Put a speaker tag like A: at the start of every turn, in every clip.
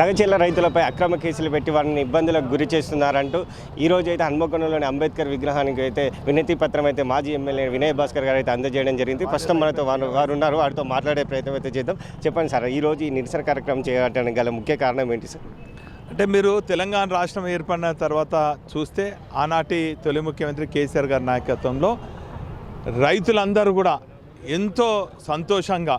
A: లగచెల్ల రైతులపై అక్రమ కేసులు పెట్టి వారిని ఇబ్బందులకు గురి చేస్తున్నారంటూ ఈరోజు అయితే హన్మకొండలోని అంబేద్కర్ విగ్రహానికి అయితే వినతి పత్రం అయితే మాజీ ఎమ్మెల్యే వినయ్ భాస్కర్ గారు అయితే అందజేయడం జరిగింది. ప్రస్తుతం మనతో వారు వారు ఉన్నారు. వారితో మాట్లాడే ప్రయత్నం అయితే చేద్దాం. చెప్పండి సార్ ఈరోజు ఈ నిరసన కార్యక్రమం చేయడానికి గల ముఖ్య కారణం ఏంటి సార్?
B: అంటే మీరు తెలంగాణ రాష్ట్రం ఏర్పడిన తర్వాత చూస్తే ఆనాటి తొలి ముఖ్యమంత్రి కేసీఆర్ గారి నాయకత్వంలో రైతులందరూ కూడా ఎంతో సంతోషంగా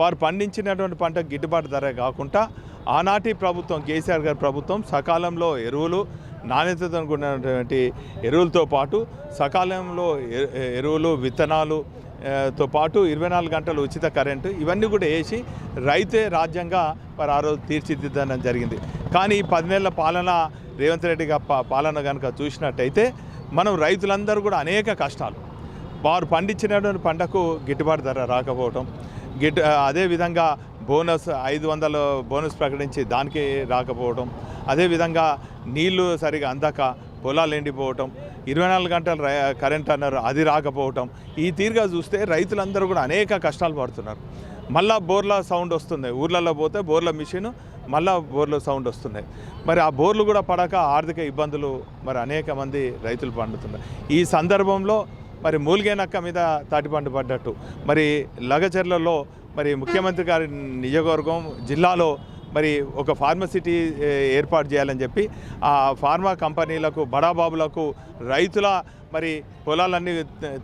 B: వారు పండించినటువంటి పంట గిట్టుబాటు ధర కాకుండా ఆనాటి ప్రభుత్వం కేసీఆర్ గారి ప్రభుత్వం సకాలంలో ఎరువులు నాణ్యతతో కూడినటువంటి ఎరువులతో పాటు సకాలంలో ఎ- ఎరువులు విత్తనాలు తో పాటు ఇరవై నాలుగు గంటలు ఉచిత కరెంటు ఇవన్నీ కూడా వేసి రైతే రాజ్యంగా మరి ఆ రోజు తీర్చిదిద్దడం జరిగింది. కానీ ఈ పది నెలల పాలన రేవంత్ రెడ్డి గారి పాలన కనుక చూసినట్టయితే మనం రైతులందరూ కూడా అనేక కష్టాలు. వారు పండించినటువంటి పంటకు గిట్టుబాటు ధర రాకపోవటం గిట్ అదేవిధంగా బోనస్ ఐదు వందల బోనస్ ప్రకటించి దానికి రాకపోవడం అదేవిధంగా నీళ్ళు సరిగా అందక పొలాలు ఎండిపోవటం ఇరవై నాలుగు గంటలు కరెంట్ అన్నారు అది రాకపోవటం ఈ తీరుగా చూస్తే రైతులందరూ కూడా అనేక కష్టాలు పడుతున్నారు. మళ్ళా బోర్ల సౌండ్ వస్తుంది ఊర్లలో పోతే బోర్ల మిషన్ మళ్ళా బోర్ల సౌండ్ వస్తున్నాయి. మరి ఆ బోర్లు కూడా పడక ఆర్థిక ఇబ్బందులు మరి అనేక మంది రైతులు పండుతున్నారు. ఈ సందర్భంలో మరి మూలిగేనక్క మీద తాటిపండు పడ్డట్టు. మరి లగచర్లలో మరి ముఖ్యమంత్రి గారి నియోజకవర్గం జిల్లాలో మరి ఒక ఫార్మసిటీ ఏర్పాటు చేయాలని చెప్పి ఆ ఫార్మా కంపెనీలకు బడాబాబులకు రైతుల మరి పొలాలన్నీ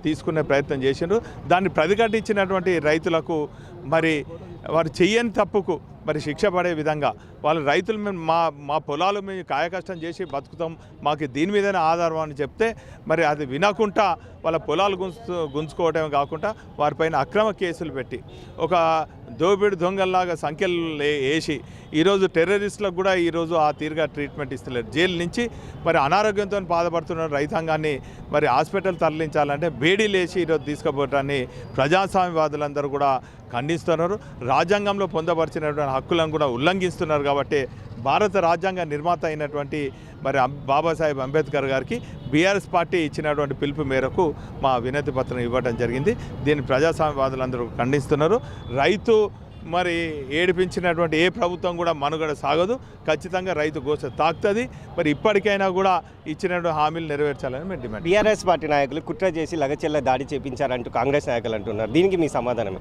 B: తీసుకునే ప్రయత్నం చేసిండ్రు. దాన్ని ప్రతిఘటించినటువంటి రైతులకు మరి వారు చెయ్యని తప్పుకు మరి శిక్ష పడే విధంగా వాళ్ళ రైతులు మేము మా మా పొలాలు మేము కాయకష్టం చేసి బతుకుతాం మాకు దీని మీదనే ఆధారం అని చెప్తే మరి అది వినకుండా వాళ్ళ పొలాలు గుంజు గుంజుకోవడమే కాకుండా వారిపైన అక్రమ కేసులు పెట్టి ఒక దోపిడి దొంగల్లాగా సంఖ్యలు వేసి ఈరోజు టెర్రరిస్టులకు కూడా ఈరోజు ఆ తీరుగా ట్రీట్మెంట్ ఇస్తలేరు. జైలు నుంచి మరి అనారోగ్యంతో బాధపడుతున్న రైతాంగాన్ని మరి హాస్పిటల్ తరలించాలంటే బేడీ లేచి ఈరోజు తీసుకుపోవటాన్ని ప్రజాస్వామ్యవాదులందరూ కూడా ఖండిస్తున్నారు. రాజ్యాంగంలో పొందపరిచినటువంటి హక్కులను కూడా ఉల్లంఘిస్తున్నారు కాబట్టి భారత రాజ్యాంగ నిర్మాత అయినటువంటి మరి బాబాసాహెబ్ అంబేద్కర్ గారికి బీఆర్ఎస్ పార్టీ ఇచ్చినటువంటి పిలుపు మేరకు మా వినతి పత్రం ఇవ్వడం జరిగింది. దీన్ని ప్రజాస్వామ్యవాదులందరూ ఖండిస్తున్నారు. రైతు మరి ఏడిపించినటువంటి ఏ ప్రభుత్వం కూడా మనుగడ సాగదు. ఖచ్చితంగా రైతు గోస తాకుతుంది. మరి ఇప్పటికైనా కూడా ఇచ్చినటువంటి హామీలు నెరవేర్చాలని మేము డిమాండ్
A: బీఆర్ఎస్ పార్టీ నాయకులు కుట్ర చేసి లగచెల్ల దాడి చేపించారంటూ కాంగ్రెస్ నాయకులు అంటున్నారు. దీనికి మీ సమాధానం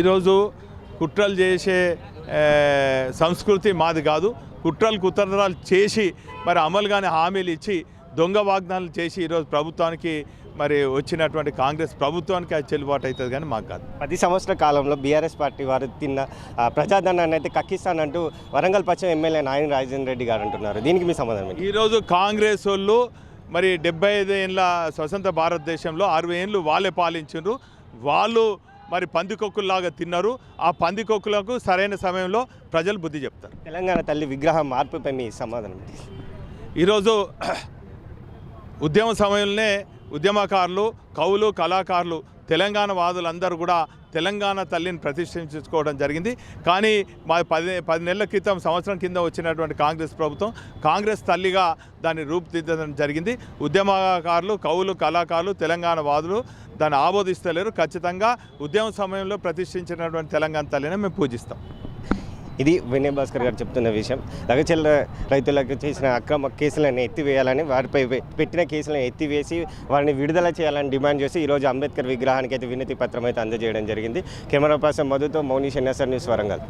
B: ఈరోజు కుట్రలు చేసే సంస్కృతి మాది కాదు. కుట్రలు కుతంత్రాలు చేసి మరి అమలు కాని హామీలు ఇచ్చి దొంగ వాగ్దానాలు చేసి ఈరోజు ప్రభుత్వానికి మరి వచ్చినటువంటి కాంగ్రెస్ ప్రభుత్వానికి అది చెల్లుబాటు అవుతుంది కానీ మాకు కాదు.
A: పది సంవత్సరాల కాలంలో బీఆర్ఎస్ పార్టీ వారు తిన్న ప్రజాధనాన్ని అయితే కక్కిస్తానంటూ వరంగల్ పశ్చిమ ఎమ్మెల్యే నాయన రాజేంద్ర రెడ్డి గారు అంటున్నారు. దీనికి మీ సమాధానం
B: ఈరోజు కాంగ్రెస్ వాళ్ళు మరి డెబ్బై ఐదు ఏళ్ళ స్వతంత్ర భారతదేశంలో అరవై ఏళ్ళు వాళ్ళే పాలించారు వాళ్ళు మరి పందికొక్కుల్లాగా తిన్నారు. ఆ పందికొక్కులకు సరైన సమయంలో ప్రజలు బుద్ధి చెప్తారు.
A: తెలంగాణ తల్లి విగ్రహం మార్పుపై మీ సమాధానం?
B: ఈరోజు ఉద్యమ సమయంలోనే ఉద్యమకారులు కవులు కళాకారులు తెలంగాణ వాదులందరూ కూడా తెలంగాణ తల్లిని ప్రతిష్ఠించుకోవడం జరిగింది. కానీ మా పది పది నెలల క్రితం సంవత్సరం కింద వచ్చినటువంటి కాంగ్రెస్ ప్రభుత్వం కాంగ్రెస్ తల్లిగా దాన్ని రూపుదిద్దడం జరిగింది. ఉద్యమకారులు కవులు కళాకారులు తెలంగాణ వాదులు దాన్ని ఆమోదిస్తలేరు. ఖచ్చితంగా ఉద్యమ సమయంలో ప్రతిష్ఠించినటువంటి తెలంగాణ తల్లిని మేము పూజిస్తాం.
A: ఇది వినయ్ భాస్కర్ గారు చెప్తున్న విషయం. లగచెల్ల రైతులకు చేసిన అక్రమ కేసులను ఎత్తివేయాలని వారిపై పెట్టిన కేసులను ఎత్తివేసి వారిని విడుదల చేయాలని డిమాండ్ చేసి ఈరోజు అంబేద్కర్ విగ్రహానికి అయితే వినతి పత్రం అయితే అందజేయడం జరిగింది. కెమెరా పర్సన్ మధుతో మౌని షన్యాసర్ న్యూస్ వరంగల్.